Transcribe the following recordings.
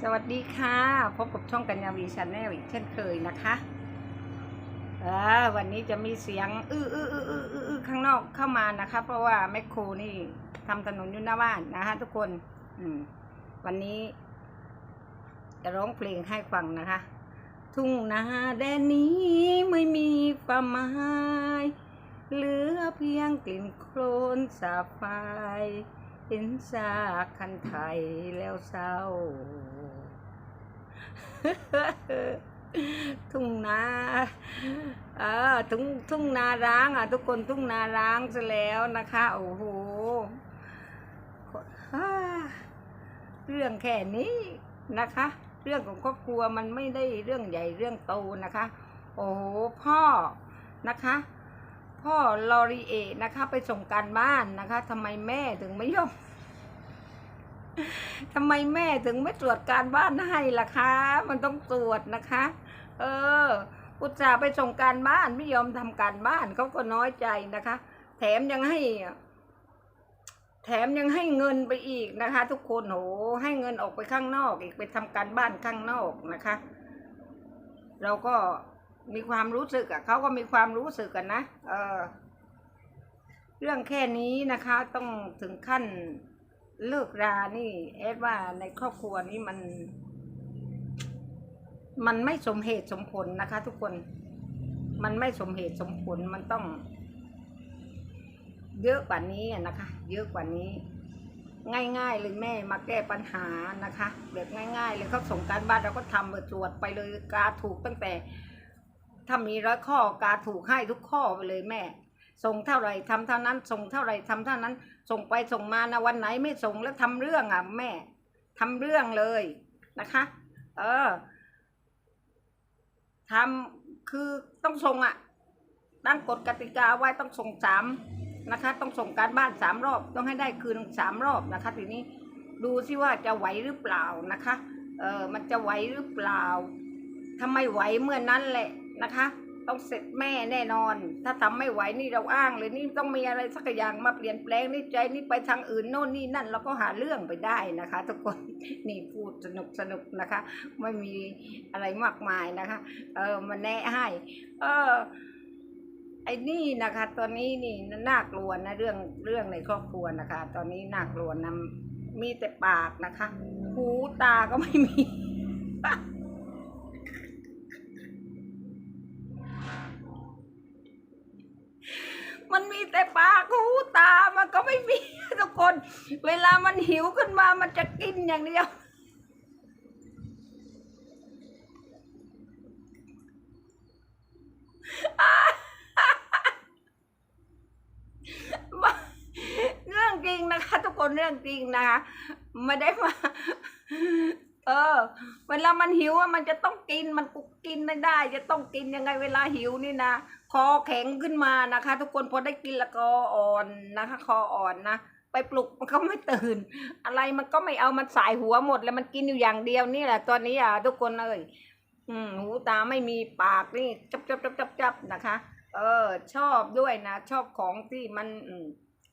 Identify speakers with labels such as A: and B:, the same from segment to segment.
A: สวัสดีค่ะ พบกับช่องกัญญาวีชาแนลอีกเช่นเคยนะคะเออวันนี้จะมีเสียงอื้ออื้ออื้ออื้ออื้อข้างนอกเข้ามานะคะ เพราะว่าแมคโครนี่ทำถนนอยู่หน้าบ้านนะคะ ทุกคน อืม วันนี้ จะร้องเพลงให้ฟังนะคะ ทุ่งนาแดนนี้ไม่มีความหมายเหลือเพียงกลิ่นโคลนสาบไฟเห็นซากคันไทยแล้วเศร้า ทุ่งนาเออทุ่งทุ่งนาร้างอะ ทุกคนทุ่งนาร้างซะแล้วนะคะ โอ้โหเรื่องแค่นี้นะคะ เรื่องของครอบครัวมันไม่ได้เรื่องใหญ่เรื่องโตนะคะ โอ้โหพ่อนะคะ พ่อลอรีเอนะคะ ไปส่งการบ้านนะคะทำไมแม่ถึงไม่ยอม ทำไมแม่ถึงไม่ตรวจการบ้านให้ล่ะคะ มันต้องตรวจนะคะ เออ อุตส่าห์ไปส่งการบ้านไม่ยอมทำการบ้านเขาก็น้อยใจนะคะ แถมยังให้ แถมยังให้เงินไปอีกนะคะ ทุกคนโหให้เงินออกไปข้างนอก อีกไปทำการบ้านข้างนอกนะคะ เราก็มีความรู้สึกอะเขาก็มีความรู้สึกกันนะ เออ เรื่องแค่นี้นะคะ ต้องถึงขั้น เลิกรานี่เอดว่าในครอบครัวนี้มัน มันไม่สมเหตุสมผลนะคะ ทุกคน มันไม่สมเหตุสมผลมันต้อง เยอะกว่านี้นะคะ เยอะกว่านี้ ง่าย ๆ เลยแม่มาแก้ปัญหานะคะแบบง่าย ๆ เลยเขาส่งการบ้านเราก็ทำเบอตรวจไปเลยกาถูกตั้งแต่ถ้ามีร้อยข้อกาถูกให้ทุกข้อไปเลยแม่ ส่งเท่าไหร่ทำเท่านั้น ส่งเท่าไหร่ทำเท่านั้น ส่งไปส่งมานะวันไหนไม่ส่งแล้วทำเรื่องอะแม่ทำเรื่องเลยนะคะ เออทำคือต้องส่งอะตั้งกฎกติกาไว้ต้องส่งสามนะคะ ต้องส่งการบ้านสามรอบ ต้องให้ได้คืนสามรอบนะคะ ทีนี้ดูซิว่าจะไหวหรือเปล่านะคะ เออมันจะไหวหรือเปล่าถ้าไม่ไหวเมื่อนั้นแหละนะคะ ต้องเสร็จแม่แน่นอน ถ้าทำไม่ไหวนี่เราอ้างเลยนี่ต้องมีอะไรสักอย่างมาเปลี่ยนแปลงนี่ใจนี่ไปทางอื่นโน่นนี่นั่นเราก็หาเรื่องไปได้นะคะ ทุกคนนี่พูดสนุกสนุกนะคะ ไม่มีอะไรมากมายนะคะ เออมาแนะให้ เออไอ้นี่นะคะ ตอนนี้นี่น่ากลัวนะเรื่องเรื่องในครอบครัวนะคะ ตอนนี้น่ากลัวนะมีแต่ปากนะคะ หูตาก็ไม่มี มันมีแต่ปากหูตามันก็ ไม่มีทุกคน เวลามันหิวขึ้นมามันจะกินอย่างเดียวเรื่องจริงนะคะ ทุกคนเรื่องจริงนะคะไม่ได้มา เออ เวลามันหิวอะมันจะต้องกินมันกุกินไม่ได้ จะต้องกินยังไงเวลาหิวนี่นะคอแข็งขึ้นมานะคะ ทุกคนพอได้กินแล้วก็อ่อนนะคะ คออ่อนนะไปปลุกมันก็ไม่ตื่น อะไรมันก็ไม่เอามันสายหัวหมด แล้วมันกินอยู่อย่างเดียวนี่แหละตอนนี้อะทุกคนเลยอืมหูตาไม่มีปากนี่จับจับจับจับจับนะคะ เออ ชอบด้วยนะ ชอบของที่มัน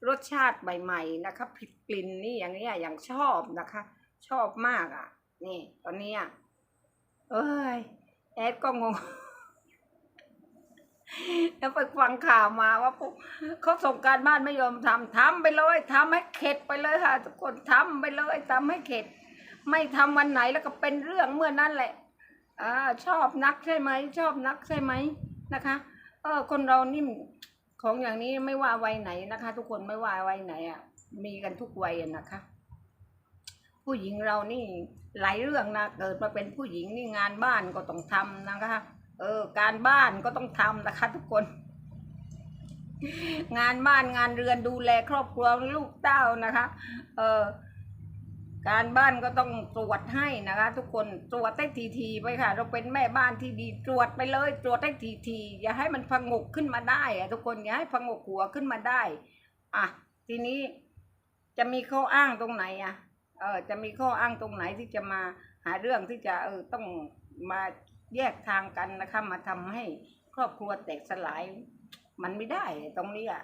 A: รสชาติใหม่ๆนะคะผิดกลิ่นนี่อย่างนี้ยอย่างชอบนะคะ ชอบมากอะ นี่ตอนนี้อะเอ้ยแอดก็งง แล้วไปฟังข่าวมาว่าพวกเขาส่งการบ้านไม่ยอมทำทำไปเลยทำให้เข็ดไปเลยค่ะ ทุกคนทำไปเลยทำให้เข็ด ไม่ทำวันไหนแล้วก็เป็นเรื่องเมื่อนั้นแหละอ่าชอบนักใช่ไหมชอบนักใช่ไหมนะคะ เออคนเรานี่ของอย่างนี้ไม่ว่าวัยไหนนะคะ ทุกคนไม่ว่าวัยไหนอะมีกันทุกวัยอะนะคะ ผู้หญิงเรานี่หลายเรื่องนะเกิดมาเป็นผู้หญิงนี่งานบ้านก็ต้องทำนะคะ เออ การบ้านก็ต้องทำนะคะ ทุกคน งานบ้านงานเรือนดูแลครอบครัวลูกเต้านะคะ เออการบ้านก็ต้องตรวจให้นะคะ ทุกคนตรวจได้ทีทีไปค่ะ เราเป็นแม่บ้านที่ดีตรวจไปเลย ตรวจได้ทีทีอย่าให้มันพงกขึ้นมาได้อะทุกคนอย่าให้พงกหัวขึ้นมาได้ อะ ทีนี้จะมีข้ออ้างตรงไหนอะ เออจะมีข้ออ้างตรงไหนที่จะมาหาเรื่องที่จะเออต้องมาแยกทางกันนะคะมาทำให้ครอบครัวแตกสลาย มันไม่ได้ตรงนี้อะ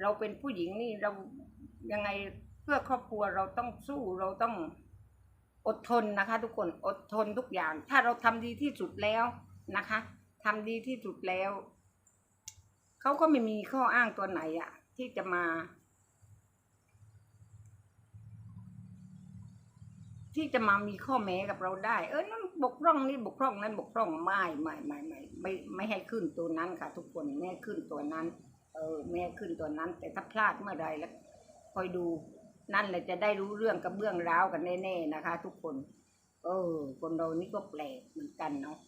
A: เราเป็นผู้หญิงนี่เรายังไงเพื่อครอบครัวเราต้องสู้เราต้องอดทนนะคะ ทุกคนอดทนทุกอย่าง ถ้าเราทำดีที่สุดแล้วนะคะทำดีที่สุดแล้วเขาก็ไม่มีข้ออ้างตัวไหนอะที่จะมา ที่จะมามีข้อแม้กับเราได้ เออนั่นบกพร่องนี่บกพร่องนั้นบกพร่องไม่ไม่ไม่ไม่ไม่ไม่ให้ขึ้นตัวนั้นค่ะ ทุกคนแม่ขึ้นตัวนั้น เออแม่ขึ้นตัวนั้น แต่ถ้าพลาดเมื่อใดแล้วคอยดูนั่นแหละจะได้รู้เรื่องกับเบื้องร้าวกันแน่ๆนะคะ ทุกคน เออ คนเรานี่ก็แปลกเหมือนกันเนาะ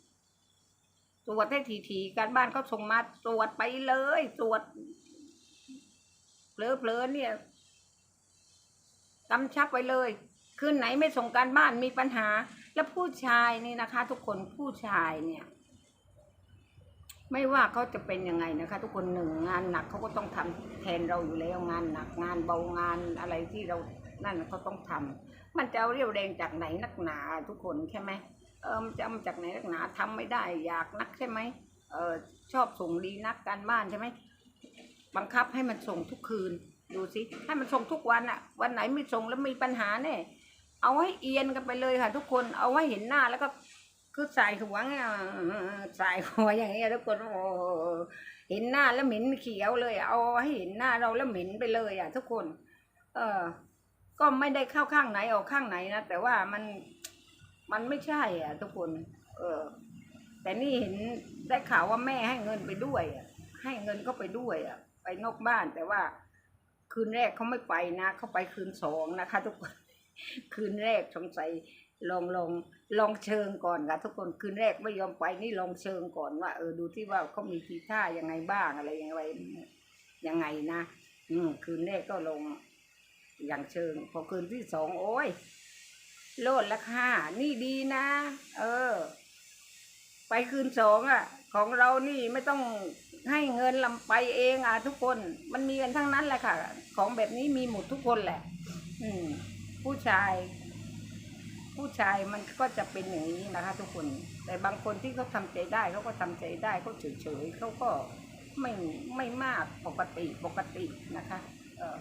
A: ตรวจให้ทีๆการบ้านเขาส่งมาตรวจไปเลยตรวจเพลอๆเนี่ยกำชับไว้เลย คืนไหนไม่ส่งการบ้านมีปัญหา แล้วผู้ชายนี่นะคะ ทุกคนผู้ชายเนี่ย ไม่ว่าเขาจะเป็นยังไงนะคะ ทุกคนหนึ่งงานหนักเขาก็ต้องทำแทนเราอยู่แล้วงานหนักงานเบางานอะไรที่เรานั่นเขาต้องทำมันจะเอาเรียวแรงจากไหนนักหนาทุกคนใช่ไหมเออมันจะเอามาจากไหนนักหนาทำไม่ได้อยากนักใช่ไหมเออชอบส่งดีนักการบ้านใช่ไหมบังคับให้มันส่งทุกคืนดูสิให้มันส่งทุกวันอะวันไหนไม่ส่งแล้วมีปัญหาแน่ เอาให้เอียนกันไปเลยค่ะ ทุกคนเอาให้เห็นหน้าแล้วก็คือใส่หัวไงใส่หัวอย่างเงี้ยทุกคนโอ้เห็นหน้าแล้วเหม็นเขียวเลย เอาให้เห็นหน้าเราแล้วเหม็นไปเลย อะ ทุกคน เออก็ไม่ได้เข้าข้างไหนออกข้างไหนนะแต่ว่ามันมันไม่ใช่ อะ ทุกคน เออ แต่นี่เห็นได้ข่าวว่าแม่ให้เงินไปด้วยอะให้เงินเขาไปด้วยอะ ไปนอกบ้านแต่ว่า คืนแรกเขาไม่ไปนะเขาไปคืนสองนะคะ ทุกคน คืนแรกสงสัยลองลองลองเชิงก่อนค่ะทุกคนคืนแรกไม่ยอมไปนี่ลองเชิงก่อนว่าเออดูที่ว่าเขามีทีท่ายังไงบ้างอะไรยังไงยังไงนะอืมคืนแรกก็ลงอย่างเชิง พอคืนที่สองโอ้ยโลดละค่ะนี่ดีนะ เออ ไปคืนสองอะ ของเรานี่ไม่ต้องให้เงินลำไปเองอะทุกคน มันมีกันทั้งนั้นแหละค่ะ ของแบบนี้มีหมดทุกคนแหละ อืม ผู้ชาย ผู้ชายมันก็จะเป็นอย่างนี้นะคะ ทุกคน แต่บางคนที่เขาทำใจได้เขาก็ทำใจได้เขาเฉยๆเขาก็ไม่ไม่มากปกติปกตินะคะเออ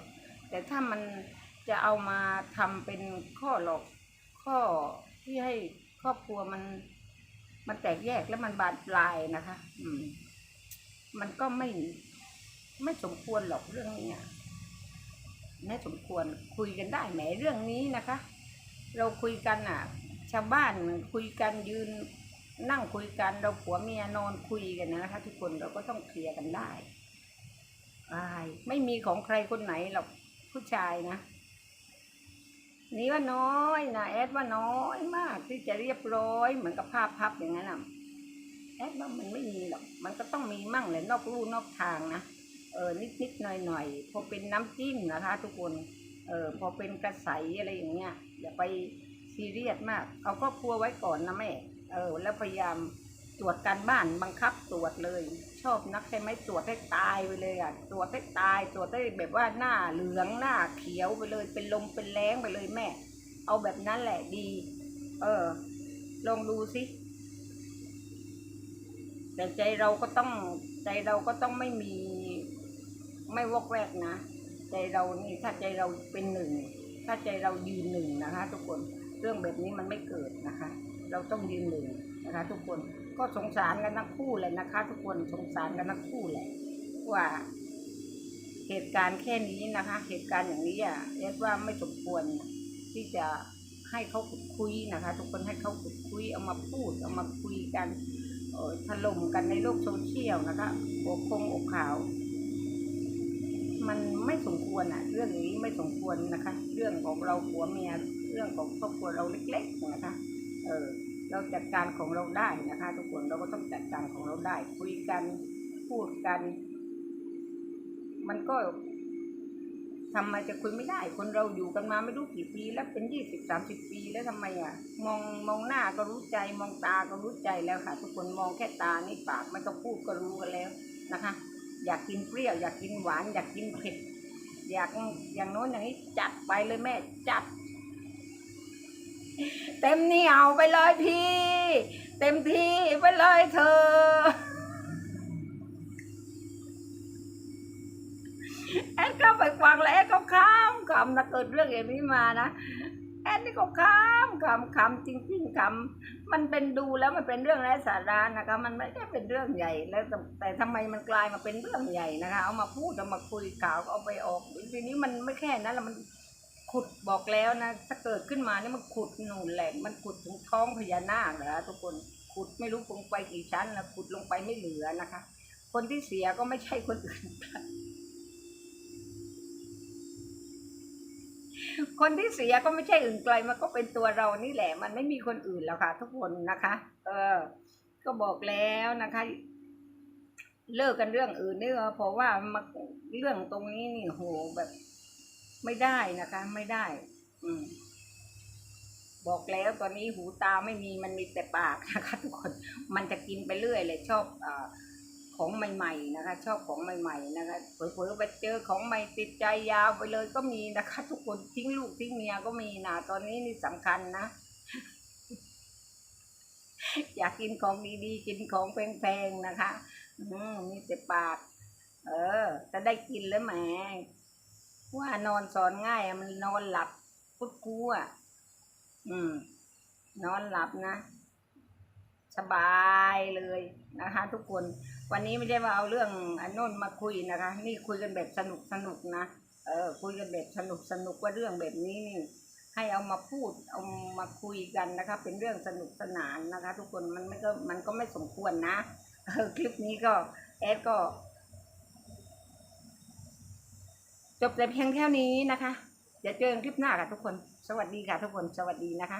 A: แต่ถ้ามันจะเอามาทำเป็นข้อหลอกข้อที่ให้ครอบครัวมัน มันแตกแยกแล้วมันบานปลายนะคะ อืม มันก็ไม่ไม่สมควรหรอกเรื่องนี้ อะไม่สมควรคุยกันได้แหมเรื่องนี้นะคะ เราคุยกันอะ ชาวบ้านคุยกันยืนนั่งคุยกันเราผัวเมียนอนคุยกันนะคะ ทุกคนเราก็ต้องเคลียร์กันได้อายไม่มีของใครคนไหนหรอกผู้ชายนะนี่ว่าน้อยนะแอดว่าน้อยมากที่จะเรียบร้อยเหมือนกับภาพพับอย่างนั้นอะแอดว่ามันไม่มีหรอกมันก็ต้องมีมั่งแหละนอกลู่นอกทางนะ เออนิดนิดหน่อยหน่อยพอเป็นน้ำจิ้มนะคะ ทุกคนเออพอเป็นกระใสอะไรอย่างเงี้ยอย่าไปซีเรียสมาก เอาครอบครัวไว้ก่อนนะแม่เออแล้วพยายามตรวจการบ้านบังคับตรวจเลย ชอบนักใช่ไหมตรวจให้ตายไปเลยอะตรวจให้ตายตรวจให้แบบว่าหน้าเหลืองหน้าเขียวไปเลย เป็นลมเป็นแรงไปเลยแม่ เอาแบบนั้นแหละดี เออ ลองดูสิแต่ใจเราก็ต้องใจเราก็ต้องไม่มี ไม่วอกแวกนะ ใจเรานี่ถ้าใจเราเป็นหนึ่ง ถ้าใจเรายืนหนึ่งนะคะ ทุกคนเรื่องแบบนี้มันไม่เกิดนะคะ เราต้องยืนหนึ่งนะคะ ทุกคนก็สงสารกันทั้งคู่เลยนะคะ ทุกคนสงสารกันทั้งคู่แหละว่าเหตุการณ์แค่นี้นะคะ เหตุการณ์อย่างนี้อะเรียกว่าไม่สมควรที่จะให้เขาขุดคุยนะคะ ทุกคนให้เขาขุดคุยเอามาพูดเอามาคุยกันถล่มกันในโลกโซเชียลนะคะอกคงอกขาว มันไม่สมควรอะ เรื่องนี้ไม่สมควรนะคะ เรื่องของเราผัวเมียเรื่องของครอบครัวเราเล็กๆนะคะ เออเราจัดการของเราได้นะคะ ทุกคนเราก็ต้องจัดการของเราได้ คุยกันพูดกัน มันก็ทำไมจะคุยไม่ได้ คนเราอยู่กันมาไม่รู้กี่ปี แล้วเป็นยี่สิบสามสิบปีแล้วทำไมอะ มองมองหน้าก็รู้ใจ มองตาก็รู้ใจแล้วค่ะ ทุกคนมองแค่ตานี่ปากไม่ต้องพูดก็รู้กันแล้วนะคะ อยากกินเปรี้ยวอยากกินหวาน อยากกินเผ็ดอยากอย่างโน้นอย่างนี้จัดไปเลยแม่จัด เต็มเหนียวไปเลยพี่ เต็มที่ไปเลยเธอ แอดก็ไปฟังแล้วแอดก็ข้ามคำนะเกิดเรื่องอย่างนี้มานะ แอนนี่ก็คำคำคำจริงๆคำมันเป็นดูแล้วมันเป็นเรื่องไร้สาระนะคะ มันไม่ได้เป็นเรื่องใหญ่แล้วแต่แต่ทำไมมันกลายมาเป็นเรื่องใหญ่นะคะ เอามาพูดเอามาคุยข่าวเอาไปออกทีนี้มันไม่แค่นั้นแล้วมันขุดบอกแล้วนะถ้าเกิดขึ้นมานี่มันขุดหนุนแหลกมันขุดถึงท้องพญานาคเหรอทุกคนขุดไม่รู้ลงไปกี่ชั้นแล้วขุดลงไปไม่เหลือนะคะ คนที่เสียก็ไม่ใช่คนอื่น คนที่เสียก็ไม่ใช่อื่นไกลมันก็เป็นตัวเรานี่แหละ มันไม่มีคนอื่นแล้วค่ะ ทุกคนนะคะ เออ ก็บอกแล้วนะคะ เลิกกันเรื่องอื่นนี่เพราะว่ามาเรื่องตรงนี้นี่โหแบบ ไม่ได้นะคะ ไม่ได้ อืมบอกแล้วตอนนี้หูตาไม่มีมันมีแต่ปากนะคะ ทุกคนมันจะกินไปเรื่อยเลยชอบอา ของใหม่ๆนะคะ ชอบของใหม่ๆนะคะเผลอๆไปเจอของใหม่ติดใจยาวไปเลยก็มีนะคะ ทุกคนทิ้งลูกทิ้งเมียก็มีนะตอนนี้นี่สำคัญนะ อยากกินของดีๆ กินของแพงๆนะคะ อืมมีแต่ปาก เออจะได้กินแล้วแหมว่านอนสอนง่ายมันนอนหลับพุดกูอะอืม นอนหลับนะ สบายเลยนะคะ ทุกคน วันนี้ไม่ได้มาเอาเรื่องอันโน้นมาคุยนะคะ นี่คุยกันแบบสนุกสนุกนะเออคุยกันแบบสนุกสนุกว่าเรื่องแบบนี้นี่ให้เอามาพูดเอามาคุยกันนะคะ เป็นเรื่องสนุกสนานนะคะ ทุกคนมันไม่ก็มันก็ไม่สมควรนะเออคลิปนี้ก็แอดก็จบแต่เพียงเท่านี้นะคะเดี๋ยวเจอกันคลิปหน้าค่ะทุกคน สวัสดีค่ะทุกคน สวัสดีนะคะ